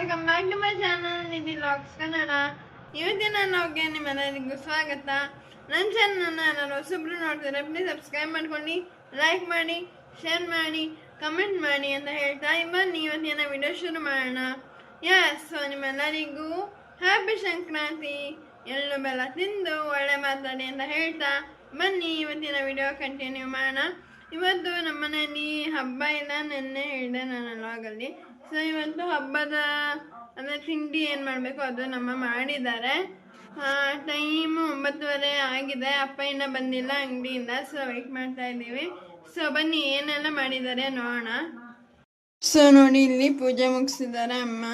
Welcome back to my channel Nidhi LOX Kannada ಇವತ್ತಿನ ನಿಮ್ಮೆಲ್ಲರಿಗೂ ಸ್ವಾಗತ. ನನ್ನ ಚಾನಲ್ನ ನಾನು ಹೊಸಬ್ರು ನೋಡ್ತಾರೆ ಪ್ಲೀಸ್ ಸಬ್ಸ್ಕ್ರೈಬ್ ಮಾಡ್ಕೊಂಡು ಲೈಕ್ ಮಾಡಿ ಶೇರ್ ಮಾಡಿ ಕಮೆಂಟ್ ಮಾಡಿ ಅಂತ ಹೇಳ್ತಾ ಬನ್ನಿ ಇವತ್ತಿನ ವಿಡಿಯೋ ಶುರು ಮಾಡೋಣ. ಯಸ್ ಸೊ ನಿಮ್ಮೆಲ್ಲರಿಗೂ ಹ್ಯಾಪಿ ಸಂಕ್ರಾಂತಿ. ಎಳ್ಳು, ಬೆಲ್ಲ ತಿಂದು ಒಳ್ಳೆ ಮಾತಾಡಿ ಅಂತ ಹೇಳ್ತಾ ಬನ್ನಿ, ಇವತ್ತಿನ ವಿಡಿಯೋ ಕಂಟಿನ್ಯೂ ಮಾಡೋಣ. ಇವತ್ತು ನಮ್ಮ ಮನೆಯಲ್ಲಿ ಹಬ್ಬ ಇಲ್ಲ, ನೆನ್ನೆ ಹೇಳಿದೆ ನಾನು ಲಾಗಲ್ಲಿ ಸೊ ಇವತ್ತು ಹಬ್ಬದ, ಅಂದರೆ ತಿಂಡಿ ಏನು ಮಾಡಬೇಕು ಅದು ನಮ್ಮ ಮಾಡಿದ್ದಾರೆ. ಟೈಮು ಒಂಬತ್ತುವರೆ ಆಗಿದೆ. ಅಪ್ಪ ಇನ್ನೂ ಬಂದಿಲ್ಲ ಅಂಗಡಿಯಿಂದ ಸೊ ವೆಯ್ಟ್ ಮಾಡ್ತಾ ಇದ್ದೀವಿ. ಸೊ ಬನ್ನಿ, ಏನೆಲ್ಲ ಮಾಡಿದ್ದಾರೆ ನೋಡೋಣ. ಸೊ ನೋಡಿ, ಇಲ್ಲಿ ಪೂಜೆ ಮುಗಿಸಿದ್ದಾರೆ ಅಮ್ಮ.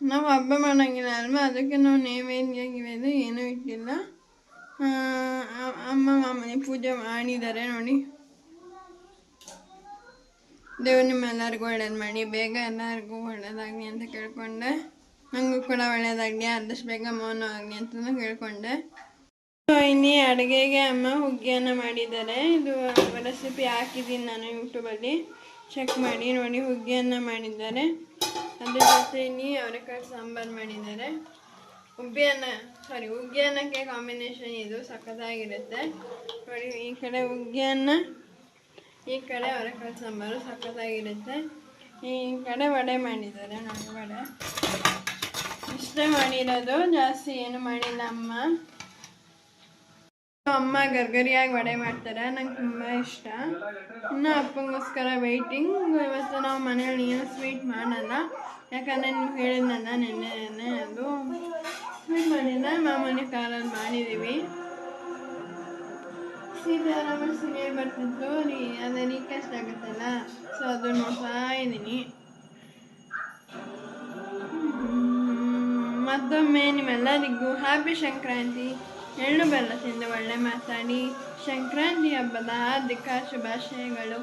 ನಾವು ಹಬ್ಬ ಮಾಡೋಂಗಿಲ್ಲ ಅಲ್ವಾ? ಅದಕ್ಕೆ ನಾವು ನೈವೇದ್ಯ, ಗಿವೇದ್ಯ ಏನೂ ಇಟ್ಟಿಲ್ಲ. ಅಮ್ಮ ಮಾಮೂಲಿ ಪೂಜೆ ಮಾಡಿದ್ದಾರೆ ನೋಡಿ. ದೇವ್ರು ನಿಮ್ಮೆಲ್ಲರಿಗೂ ಒಳ್ಳೇದು ಮಾಡಿ, ಬೇಗ ಎಲ್ಲರಿಗೂ ಒಳ್ಳೇದಾಗಲಿ ಅಂತ ಕೇಳ್ಕೊಂಡೆ. ನನಗೂ ಕೂಡ ಒಳ್ಳೇದಾಗಲಿ, ಆದಷ್ಟು ಬೇಗ ಮೌನ ಆಗಲಿ ಅಂತಲೂ ಕೇಳ್ಕೊಂಡೆ. ಸೊ ಅಡುಗೆಗೆ ಅಮ್ಮ ಹುಗ್ಗಿಯನ್ನು ಮಾಡಿದ್ದಾರೆ. ಇದು ರೆಸಿಪಿ ಹಾಕಿದ್ದೀನಿ ನಾನು ಯೂಟ್ಯೂಬಲ್ಲಿ ಚೆಕ್ ಮಾಡಿ, ನೋಡಿ ಹುಗ್ಗಿಯನ್ನು ಮಾಡಿದ್ದಾರೆ. ಅದ್ರ ಜೊತೆ ಇಲ್ಲಿ ಅವರೆಕಾಳು ಸಾಂಬಾರು ಮಾಡಿದ್ದಾರೆ. ಉಬ್ಬಿಯನ್ನ ಸಾರಿ ಹುಗ್ಗಿಯನ್ನಕ್ಕೆ ಕಾಂಬಿನೇಷನ್ ಇದು ಸಖತ್ತಾಗಿರುತ್ತೆ ನೋಡಿ, ಈ ಕಡೆ ಹುಗ್ಗಿಯನ್ನ ಈ ಕಡೆ ಅವರೆಕಾಳು ಸಾಂಬಾರು ಸಖತ್ತಾಗಿರುತ್ತೆ ಈ ಕಡೆ ವಡೆ ಮಾಡಿದ್ದಾರೆ ನಾನು ವಡೆ. ಇಷ್ಟೇ ಮಾಡಿರೋದು, ಜಾಸ್ತಿ ಏನು ಮಾಡಿಲ್ಲ ಅಮ್ಮ. ಅಮ್ಮ ಗರ್ಗರಿಯಾಗಿ ವಡೆ ಮಾಡ್ತಾರೆ, ನಂಗೆ ತುಂಬ ಇಷ್ಟ. ಇನ್ನು ಅಪ್ಪಂಗೋಸ್ಕರ ವೆಯ್ಟಿಂಗ್ ಇವತ್ತು ನಾವು ಮನೇಲಿ ಏನು ಸ್ವೀಟ್ ಮಾಡಲ್ಲ. ಯಾಕಂದರೆ ನೀವು ಹೇಳಿದ್ನಲ್ಲ ನೆನ್ನೆ ನೆನ್ನೆ ಅದು ಸ್ವೀಟ್ ಮಾಡಿಲ್ಲ, ಮಾಮೂಲಿ ಕಾರಲ್ಲಿ ಮಾಡಿದ್ದೀವಿ. ಸೀತಾರಾಮ ಸೀರಿಯಲ್ ಬರ್ತಿತ್ತು ರೀ ಅದೇ ರೀಕಾಸ್ಟ್ ಆಗುತ್ತಲ್ಲ? ಸೊ ಅದು ನೋಡ್ತಾ ಇದ್ದೀನಿ. ಮತ್ತೊಮ್ಮೆ ನಿಮ್ಮೆಲ್ಲರಿಗೂ ಹ್ಯಾಪಿ ಸಂಕ್ರಾಂತಿ. ಎಳ್ಳು ಬೆಲ್ಲ ತಿಂದು ಒಳ್ಳೆ ಮಾತಾಡಿ. ಸಂಕ್ರಾಂತಿ ಹಬ್ಬದ ಹಾರ್ದಿಕ ಶುಭಾಶಯಗಳು.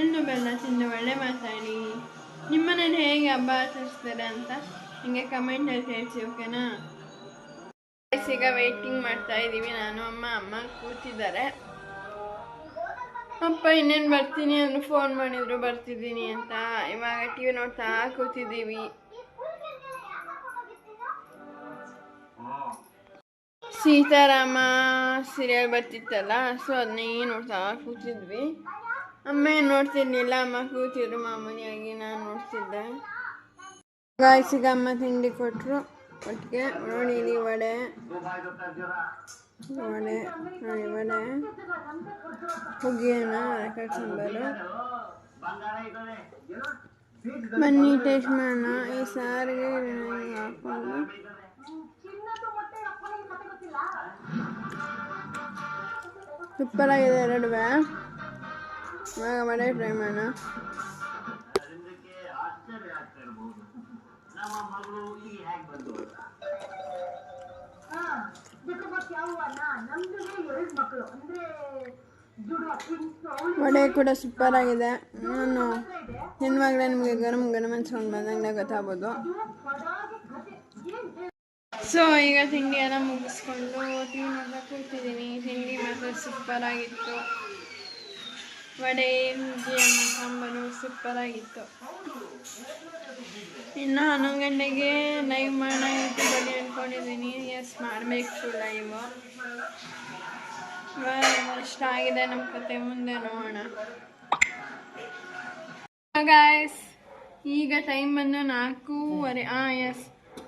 ಎಳ್ಳು ಬೆಲ್ಲ ತಿಂದು ಒಳ್ಳೆ ಮಾತಾಡಿ. ನಿಮ್ಮನೇಲಿ ಹೇಗೆ ಹಬ್ಬ ಆಚರಿಸ್ತಾರೆ ಅಂತ ಹಿಂಗೆ ಕಮೆಂಟಲ್ಲಿ ತಿಳಿಸಿ ಓಕೆನಾ ಈಗ ವೆಯ್ಟಿಂಗ್ ಮಾಡ್ತಾ ಇದ್ದೀವಿ ನಾನು, ಅಮ್ಮ ಅಮ್ಮ ಕೂತಿದ್ದಾರೆ. ಅಪ್ಪ, ಇನ್ನೇನು ಬರ್ತೀನಿ ಅಂದ್ರೆ ಫೋನ್ ಮಾಡಿದ್ರು. ಬರ್ತಿದ್ದೀನಿ ಅಂತ. ಇವಾಗ ಟಿ ವಿ ನೋಡ್ತಾ ಕೂತಿದ್ದೀವಿ. ಸೀತಾರಾಮ ಸೀರಿಯಲ್ ಬರ್ತಿತ್ತಲ್ಲ ಸೊ ಅದನ್ನೇ ನೋಡ್ತಾ ಕೂತಿದ್ವಿ. ಅಮ್ಮ ಏನು ನೋಡ್ತಿರ್ಲಿಲ್ಲ. ಅಮ್ಮ ಕೂತಿದ್ರು ಮಾಮೂಲಿಯಾಗಿ, ನಾನು ನೋಡ್ತಿದ್ದೆ. ಗಾಯ್ಸಿಗೆ ಅಮ್ಮ ತಿಂಡಿ ಕೊಟ್ಟರು ಒಟ್ಟಿಗೆ ನೋಡಿ ವಡೆ ವಡೆ ವಡೆ ಹುಗ್ಗಿಯನ್ನು ಬನ್ನಿ ಟೇಸ್ಟ್ ಮಾಡೋಣ ಈ ಸಾರಿಗೆ ಹಿಂಗೆ ಹಾಕೊಂಡು. ಸೂಪರ್ ಆಗಿದೆ ಎರಡುವೆ ಇವಾಗ ವಡೆ ಟ್ರೈ ಮಾಡೋಣ ವಡೆ ಕೂಡ ಸೂಪರ್ ಆಗಿದೆ. ನಾನು ಹೆಣ್ಮಗಳೇ ನಿಮಗೆ ಗರಂ ಗರಂ ಅನ್ಸ್ಕೊಂಡು ಬಂದಂಗೆ ಗೊತ್ತಾಗ್ಬೋದು. ಸೊ ಈಗ ತಿಂಡಿ ಎಲ್ಲ ಮುಗಿಸ್ಕೊಂಡು ಟಿ ನೋಡ್ತಾ ಕೂತಿದ್ದೀನಿ. ತಿಂಡಿ ಮಾತ್ರ ಸೂಪರ್ ಆಗಿತ್ತು. ವಡೆ ಹುಗ್ಗಿ ಅನ್ನ ಸಾಂಬಾರು ಇನ್ನು ಹನ್ನೊಂದು ಗಂಟೆಗೆ ಲೈವ್ ಮಾಡೋಣ ಯೂಟ್ಯೂಬಲ್ಲಿ ಅಂದ್ಕೊಂಡಿದ್ದೀನಿ. ಎಸ್ ಮಾಡಬೇಕು ಲೈವ್ ಇಷ್ಟ ಆಗಿದೆ ನಮ್ಮ ಕತೆ ಮುಂದೆ ನೋಡೋಣ. ಗಾಯ್ಸ್ ಈಗ ಟೈಮ್ ಬಂದು ನಾಲ್ಕೂವರೆ ಹಾಂ ಎಸ್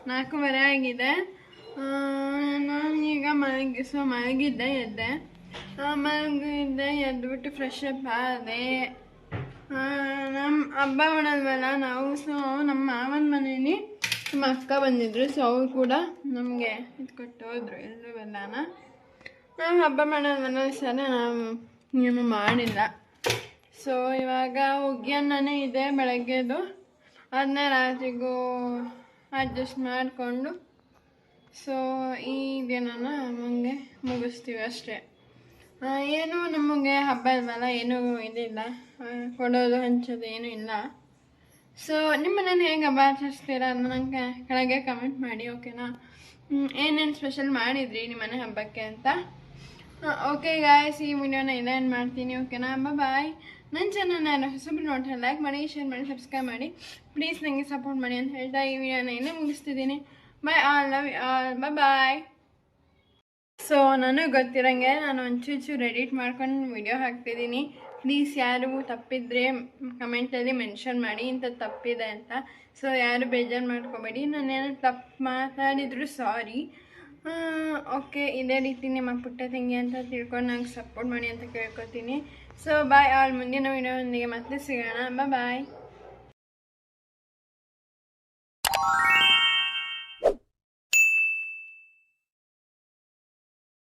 ನಾಲ್ಕೂವರೆ ಆಗಿದೆ. ಆ, ನಾನು ಈಗ ಮಲಗಿಸೋ ಮಲಗಿದ್ದೆ ಎದ್ದೆ. ಆ, ಎದ್ದು ಎದ್ಬಿಟ್ಟು ಫ್ರೆಶ್ ಅಪ್ ಆದೆ ನಮ್ಮ ಹಬ್ಬ ಮಾಡಲ್ವಲ್ಲ ನಾವು ಸೊ ನಮ್ಮ ಮಾವನ ಮನೇಲಿ ನಮ್ಮ ಅಕ್ಕ ಬಂದಿದ್ರು ಸೊ ಅವ್ರು ಕೂಡ ನಮಗೆ ಇದು ಕೊಟ್ಟು ಹೋದ್ರು ಎಲ್ಲರೂ ಎಲ್ಲಾನ ನಾವು ಹಬ್ಬ ಮಾಡಲ್ವಲ್ಲ ಸಲ ನಾವು ಏನು ಮಾಡಿಲ್ಲ ಸೊ ಇವಾಗ ಹುಗ್ಗಿಯನ್ನೇ ಇದೆ ಬೆಳಗ್ಗೆದು ಅದನ್ನೇ ರಾತ್ರಿಗೂ ಅಡ್ಜಸ್ಟ್ ಮಾಡಿಕೊಂಡು ಸೊ ಈ ದಿನನ ನಮಗೆ ಮುಗಿಸ್ತೀವಿ ಅಷ್ಟೇ ಏನು ನಮಗೆ ಹಬ್ಬ ಇಲ್ವಲ್ಲ ಏನೂ ಇದಿಲ್ಲ. ಕೊಡೋದು ಹಂಚೋದು ಏನೂ ಇಲ್ಲ. ಸೊ ನಿಮ್ಮ ಮನೇಲಿ ಹೇಗೆ ಹಬ್ಬ ಆಚರಿಸ್ತೀರಾ ಅದನ್ನ ನಂಗೆ ಕೆಳಗೆ ಕಮೆಂಟ್ ಮಾಡಿ ಓಕೆನಾ ಏನೇನು ಸ್ಪೆಷಲ್ ಮಾಡಿದ್ರಿ ನಿಮ್ಮನೆ ಹಬ್ಬಕ್ಕೆ ಅಂತ? ಓಕೆ ಗಾಯ್ಸ್ ಈ ವಿಡಿಯೋನ ಇದೇನು ಮಾಡ್ತೀನಿ ಓಕೆನಾ ಬಾಯ್ ನನ್ನ ಚಾನಲ್ ನಾನು ಹೊಸಬ್ರು ನೋಡ್ತಾರೆ ಲೈಕ್ ಮಾಡಿ ಶೇರ್ ಮಾಡಿ ಸಬ್ಸ್ಕ್ರೈಬ್ ಮಾಡಿ. ಪ್ಲೀಸ್ ನನಗೆ ಸಪೋರ್ಟ್ ಮಾಡಿ ಅಂತ ಹೇಳ್ತಾ ಈ ವಿಡಿಯೋನ ಇನ್ನೂ ಮುಗಿಸ್ತಿದ್ದೀನಿ. Bye all love all bye so ನನಗೆ ಗೊತ್ತಿರಂಗೆ, ನಾನು ಒಂಚೂರು ಎಡಿಟ್ ಮಾಡ್ಕೊಂಡು ವಿಡಿಯೋ ಹಾಕ್ತಿದ್ದೀನಿ. ಪ್ಲೀಸ್ ಯಾರು ತಪ್ಪಿದ್ರೆ ಕಮೆಂಟಲ್ಲಿ ಮೆನ್ಷನ್ ಮಾಡಿ, ಇಂಥ ತಪ್ಪಿದೆ ಅಂತ. ಸೊ ಯಾರು ಬೇಜಾರು ಮಾಡ್ಕೋಬೇಡಿ. ನಾನೇನು ತಪ್ಪು ಮಾತಾಡಿದ್ರು ಸಾರಿ ಓಕೆ ಇದೇ ರೀತಿ ನಿಮ್ಮ ಪುಟ್ಟ ತಂಗಿ ಅಂತ ತಿಳ್ಕೊಂಡು ನಂಗೆ ಸಪೋರ್ಟ್ ಮಾಡಿ ಅಂತ ಕೇಳ್ಕೊತೀನಿ. ಸೊ ಬಾಯ್ ಆಲ್ ಮುಂದಿನ ವಿಡಿಯೋದೊಂದಿಗೆ ಮತ್ತೆ ಸಿಗೋಣ. ಬಾಯ್